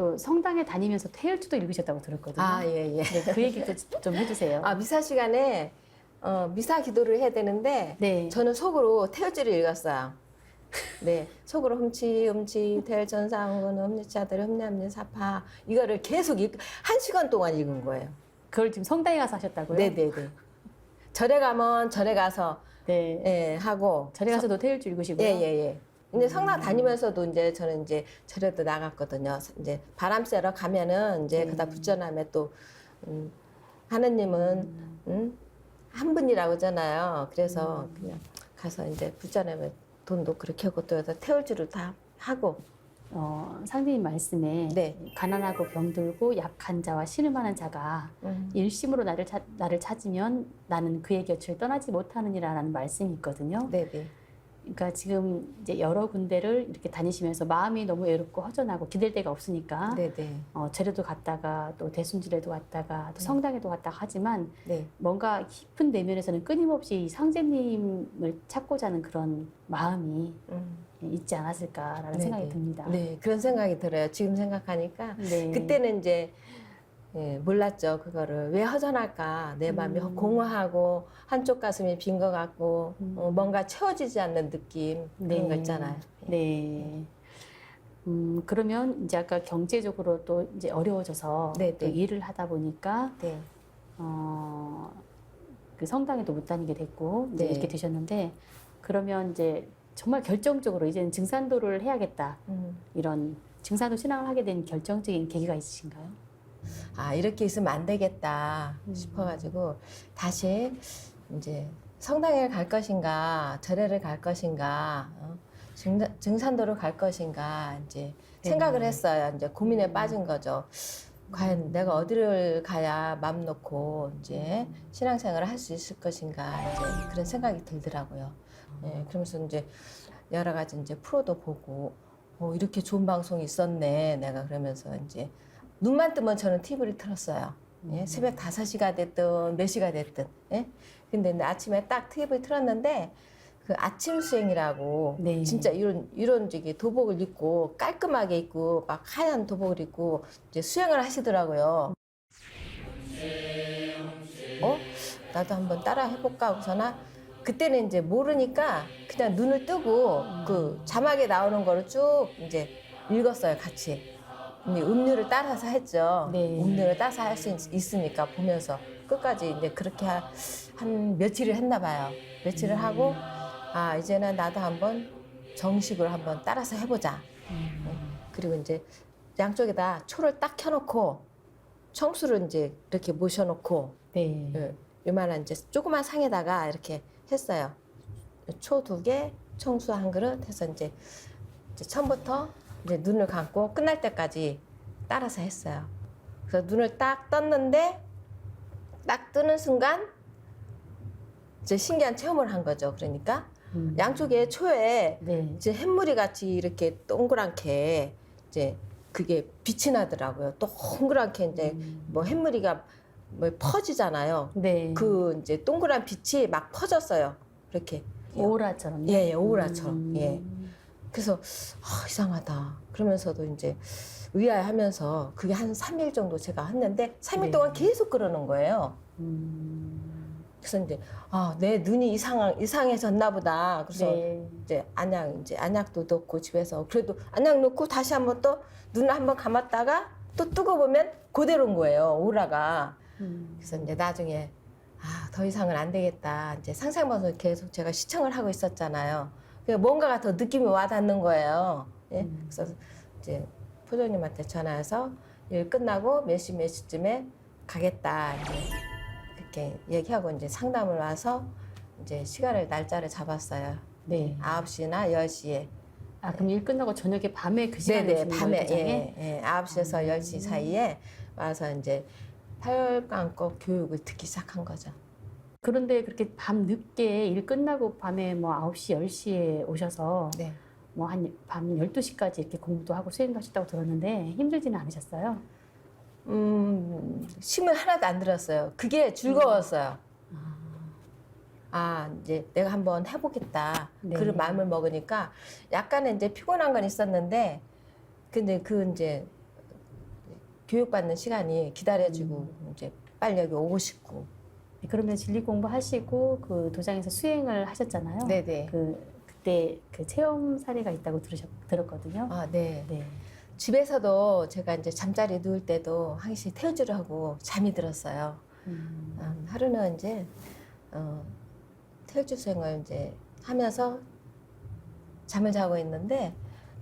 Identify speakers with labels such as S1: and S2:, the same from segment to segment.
S1: 또 성당에 다니면서 태일주도 읽으셨다고 들었거든요.
S2: 아, 예, 예.
S1: 네, 그 얘기도 좀 해주세요.
S2: 아, 미사 시간에 어, 미사 기도를 해야 되는데
S1: 네.
S2: 저는 속으로 태울지를 읽었어요. 네, 속으로 흠치 흠치 대전상군 흠리차들 흠냠리 사파 이거를 계속 읽, 한 시간 동안 읽은 거예요.
S1: 그걸 지금 성당에 가서 하셨다고요?
S2: 네, 네, 네. 절에 가면 절에 가서
S1: 네.
S2: 예, 하고
S1: 절에 가서도 태일주 읽으시고요.
S2: 예, 예, 예. 근데 성당 다니면서도 이제 저는 이제 절에도 나갔거든요. 이제 바람 쐬러 가면은 이제 그다 붙여남에 또 음, 하느님은 음, 한 분이라고 하잖아요. 그래서 그냥 가서 이제 붙여남에 돈도 그렇게 하고 또 해서 태울 줄을 다 하고
S1: 어, 상대님 말씀에
S2: 네.
S1: 가난하고 병들고 약한 자와 신음하는 자가
S2: 음,
S1: 일심으로 나를, 찾, 나를 찾으면 나는 그의 곁을 떠나지 못하느니라라는 말씀이 있거든요.
S2: 네, 네.
S1: 그러니까 지금 이제 여러 군데를 이렇게 다니시면서 마음이 너무 외롭고 허전하고 기댈 데가 없으니까
S2: 네, 네.
S1: 어, 제례도 갔다가 또 대순절에도 갔다가 또 성당에도 갔다가 하지만
S2: 네.
S1: 뭔가 깊은 내면에서는 끊임없이 이 상제님을 찾고자 하는 그런 마음이
S2: 음,
S1: 있지 않았을까라는
S2: 네,
S1: 생각이
S2: 네.
S1: 듭니다.
S2: 네, 그런 생각이 들어요. 지금 생각하니까
S1: 네.
S2: 그때는 이제 예, 몰랐죠 그거를 왜 허전할까 내 마음이
S1: 음.
S2: 공허하고 한쪽 가슴이 빈 것 같고
S1: 음.
S2: 어, 뭔가 채워지지 않는 느낌 그런
S1: 네.
S2: 거 있잖아요.
S1: 네. 음, 그러면 이제 아까 경제적으로 또 이제 어려워져서
S2: 네,
S1: 또
S2: 네.
S1: 일을 하다 보니까
S2: 네,
S1: 어, 그 성당에도 못 다니게 됐고 이제
S2: 네.
S1: 이렇게 되셨는데 그러면 이제 정말 결정적으로 이제는 증산도를 해야겠다
S2: 음.
S1: 이런 증산도 신앙을 하게 된 결정적인 계기가 있으신가요?
S2: 아 이렇게 있으면 안 되겠다
S1: 음.
S2: 싶어가지고 다시 이제 성당에 갈 것인가 절에를 갈 것인가 어? 증, 증산도로 갈 것인가 이제
S1: 네.
S2: 생각을 했어요. 이제 고민에
S1: 음.
S2: 빠진 거죠. 과연 내가 어디를 가야 마음 놓고 이제 신앙생활을 할 수 있을 것인가 이제 그런 생각이 들더라고요. 예, 그러면서 이제 여러 가지 이제 프로도 보고 어, 이렇게 좋은 방송이 있었네. 내가 그러면서 이제 눈만 뜨면 저는 TV를 틀었어요. 예, 새벽 5시가 됐든 몇 시가 됐든. 예? 근데 아침에 딱 TV를 틀었는데 그 아침 수행이라고
S1: 네.
S2: 진짜 이런 이런 저기 도복을 입고 깔끔하게 입고 막 하얀 도복을 입고 이제 수행을 하시더라고요. 어? 나도 한번 따라 해볼까 하고서나 그때는 이제 모르니까 그냥 눈을 뜨고 그 자막에 나오는 거를 쭉 이제 읽었어요 같이. 음료를 따라서 했죠.
S1: 네.
S2: 음료를 따라서 할 수 있으니까 보면서 끝까지 이제 그렇게 하- 한 며칠을 했나 봐요. 며칠을 하고 아 이제는 나도 한번 정식으로 한번 따라서 해보자. 그리고 이제 양쪽에다 초를 딱 켜놓고 청수를 이제 이렇게 모셔놓고
S1: 네.
S2: 예, 요만한 이제 조그만 상에다가 이렇게 했어요. 초 두 개, 청수 한 그릇 해서 이제, 이제 처음부터 이제 눈을 감고 끝날 때까지 따라서 했어요. 그래서 눈을 딱 떴는데 딱 뜨는 순간 이제 신기한 체험을 한 거죠. 그러니까
S1: 음.
S2: 양쪽에 초에
S1: 네.
S2: 이제 햇물이 같이 이렇게 동그랗게 이제 그게 빛이 나더라고요. 동그랗게 이제 뭐 햇물이가 뭐 퍼지잖아요.
S1: 네.
S2: 그 이제 동그란 빛이 막 퍼졌어요. 이렇게.
S1: 오라처럼.
S2: 예, 예, 오라처럼.
S1: 음.
S2: 예. 그래서 아, 이상하다. 그러면서도 이제 의아해하면서 그게 한 3일 정도 제가 했는데 3일
S1: 네.
S2: 동안 계속 그러는 거예요.
S1: 음.
S2: 그래서 이제 아, 내 눈이 이상 이상해졌나 보다. 그래서
S1: 네.
S2: 이제 안약 이제 안약도 넣고 집에서 그래도 안약 넣고 다시 한번 또 눈을 한번 감았다가 또 뜨고 보면 그대로인 거예요. 오라가.
S1: 음.
S2: 그래서 이제 나중에 아, 더 이상은 안 되겠다. 이제 상상방송 계속 제가 시청을 하고 있었잖아요. 그 뭔가가 더 느낌이 와닿는 거예요. 예?
S1: 음.
S2: 그래서 이제 포조님한테 전화해서 일 끝나고 몇 시 몇 시쯤에 가겠다. 이제 그렇게 얘기하고 이제 상담을 와서 이제 시간을 날짜를 잡았어요.
S1: 네.
S2: 9시나 10시에.
S1: 아 그럼 일 끝나고 저녁에 밤에 그 시간에
S2: 네네,
S1: 밤에?
S2: 예, 예, 9시에서 10시 사이에 와서 이제 팔강법 교육을 듣기 시작한 거죠.
S1: 그런데 그렇게 밤 늦게 일 끝나고 밤에 뭐 9시, 10시에 오셔서
S2: 네.
S1: 뭐한 밤 12시까지 이렇게 공부도 하고 수행도 하셨다고 들었는데 힘들지는 않으셨어요?
S2: 음, 힘을 하나도 안 들었어요. 그게 즐거웠어요. 아, 이제 내가 한번 해보겠다.
S1: 네.
S2: 그런 마음을 먹으니까 약간은 이제 피곤한 건 있었는데, 근데 그 이제 교육받는 시간이 기다려지고 이제 빨리 여기 오고 싶고.
S1: 네, 그러면 진리 공부하시고 그 도장에서 수행을 하셨잖아요.
S2: 네네.
S1: 그 그때 그 체험 사례가 있다고 들으셨 들었거든요.
S2: 아, 네.
S1: 네.
S2: 집에서도 제가 이제 잠자리 누울 때도 항시 태우주를 하고 잠이 들었어요.
S1: 음.
S2: 음, 하루는 이제 어, 태우주 수행을 이제 하면서 잠을 자고 있는데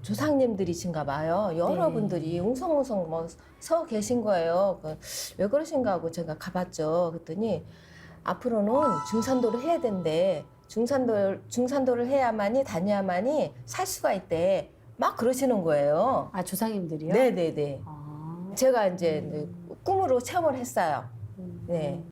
S2: 조상님들이신가 봐요. 여러분들이 웅성웅성 뭐 서 계신 거예요. 그, 왜 그러신가 하고 제가 가봤죠. 그랬더니 앞으로는 중산도를 해야 된대. 중산도 중산도를 해야만이 다녀야만이 살 수가 있대. 막 그러시는 거예요.
S1: 아 조상님들이요?
S2: 네네네.
S1: 아.
S2: 제가 이제 꿈으로 체험을 했어요.
S1: 음.
S2: 네.